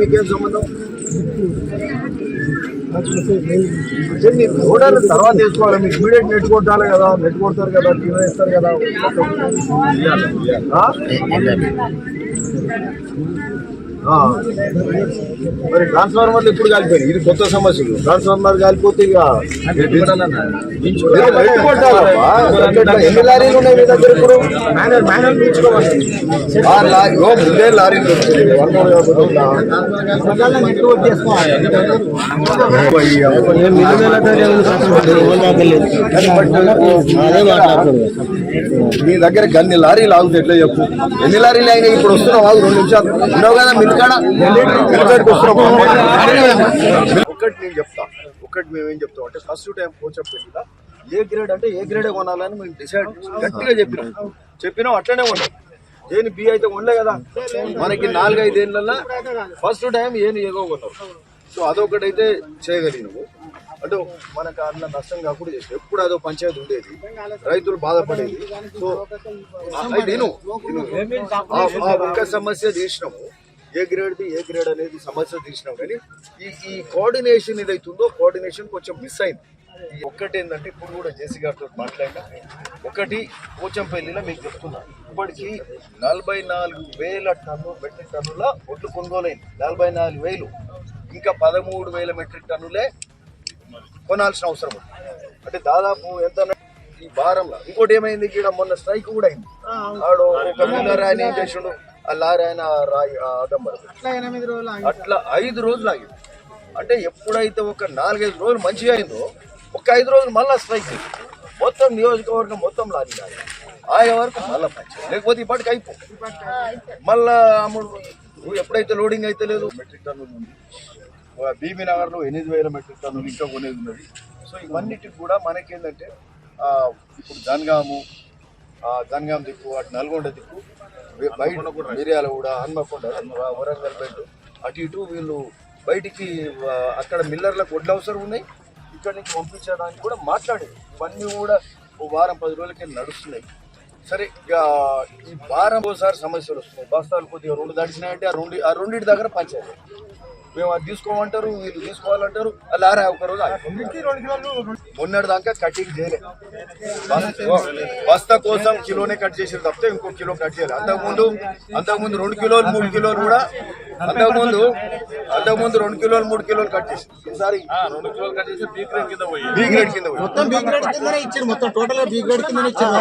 మీకేం సంబంధం. అంటే మీరు చూడాలి తర్వాత వేసుకోవాలి మీకు ఇమీడియట్ నెట్ కొట్టాలి కదా నెట్ కొడతారు కదా టీవీ వేస్తారు కదా. మరి ట్రాన్స్ఫార్మర్లు ఎప్పుడు కాలిపోయి ఇది కొత్త సమస్యలు. ట్రాన్స్ఫార్మర్ కాలిపోతే ఇక? ఎన్ని లారీలు ఉన్నాయి మీ దగ్గర ఇప్పుడు? ముందే లారీలు? మీ దగ్గర గన్ని లారీలు ఆగుతాయి ఎట్లా చెప్పు? ఎన్ని లారీలు అయినాయి? ఇప్పుడు వస్తున్నావు రెండు నిమిషాలు. ఉన్నావు కదా ఒకటి నేను చెప్తా. ఒకటి మేమేం చెప్తాం అంటే ఫస్ట్ టైం కోచ్ పెళ్ళిలా ఏ గ్రేడ్ అంటే ఏ గ్రేడే కొనాలని మేము డిసైడ్ గట్టిగా చెప్పినాం. చెప్పినాం అట్లనే కొన్నాం. ఏని బి అయితే ఉండలే కదా. మనకి నాలుగైదేళ్ళ ఫస్ట్ టైం ఏని ఏదో కొన్నాం. సో అదొకటైతే చేయగలిగినాము. అంటే మనకు అట్లా నష్టం కాకుండా చేసి ఎప్పుడు అదో పంచాయతీ ఉండేది. రైతులు బాధపడేది. సో నేను ఆ ఒక్క సమస్య తీసినాము ఏ గ్రేడ్ది ఏ గ్రేడ్ అనేది సమస్య తీసినాం కానీ ఈ ఈ కోఆర్డినేషన్ ఏదైతుందో కోఆర్డినేషన్ కొంచెం మిస్ అయింది. ఒక్కటి ఏంటంటే ఇప్పుడు కూడా జేసీ గారితో మాట్లాడినా ఒకటి పోచంపల్లిలో మీకు చెప్తున్నా ఇప్పటికి నలభై నాలుగు వేల టన్ను మెట్రిక్ టన్నుల ఒడ్లు కొనుగోలైంది. నలభై నాలుగు వేలు. ఇంకా పదమూడు వేల మెట్రిక్ టన్నులే కొనాల్సిన అవసరం ఉంది. అంటే దాదాపు ఎంత ఈ భారంలో. ఇంకోటి ఏమైంది ఇక్కడ మొన్న స్ట్రైక్ కూడా అయింది. ఆడు ఒక మిల్లర్ ఆయన ఏం చేసిండు. లారీ ఆయన రాయి అట్లా ఐదు రోజులు ఆగింది. అంటే ఎప్పుడైతే ఒక నాలుగైదు రోజులు మంచిగా అయిందో ఒక ఐదు రోజులు మళ్ళా స్ట్రైక్ అయింది మొత్తం నియోజకవర్గం మొత్తం లారీ లారీ ఆయా వరకు మళ్ళా పంచాయి లేకపోతే ఇప్పటికి అయిపో. మళ్ళా నువ్వు ఎప్పుడైతే లోడింగ్ అయితే లేదు. మెట్రిక్ టన్నులు ఉంది. బీబీ నగర్లో ఎనిమిది వేల మెట్రిక్ టన్నులు ఇంకా కొనేది ఉన్నది. సో ఇవన్నిటికి కూడా మనకేంటంటే ఆ, ఇప్పుడు జనగాము ఆ, జనగాం దిక్కు అటు నల్గొండ దిక్కు బయట మిర్యాల కూడా హన్మకొండ వరంగల్ బెల్ట్ అటు ఇటు వీళ్ళు బయటికి అక్కడ మిల్లర్లకు వడ్లు అవసరం ఉన్నాయి. ఇక్కడ నుంచి పంపించడానికి కూడా మాట్లాడేది ఇవన్నీ కూడా ఓ వారం పది రోజులకి నడుస్తున్నాయి. సరే ఇక ఈ వారం ఒకసారి సమస్యలు వస్తున్నాయి. బస్తాలు కొద్దిగా రెండు దడిచినాయంటే ఆ రెండు ఆ రెండింటి దగ్గర పంచాయతీ. మేము అది తీసుకోమంటారు వీళ్ళు తీసుకోవాలంటారు. అలా ఆరా ఒక రోజు మొన్నటి దాకా కటింగ్ చేయలే. బస్తా కోసం కిలోనే కట్ చేసారు తప్పితే ఇంకో కిలో కట్ చేయాలి. అంతకుముందు అంతకుముందు రెండు కిలోలు మూడు కిలోలు కూడా అంతకుముందు అంతకుముందు రెండు కిలోలు మూడు కిలోలు కట్ చేసి ఈసారి రెండు కిలోలు కట్ చేసి బీ గ్రేడ్ కింద పోయి. బీ గ్రేడ్ కింద పోయి. మొత్తం బీ గ్రేడ్ కిందనే ఇచ్చారు. మొత్తం టోటల్గా బీ గ్రేడ్ కిందనే ఇచ్చారు.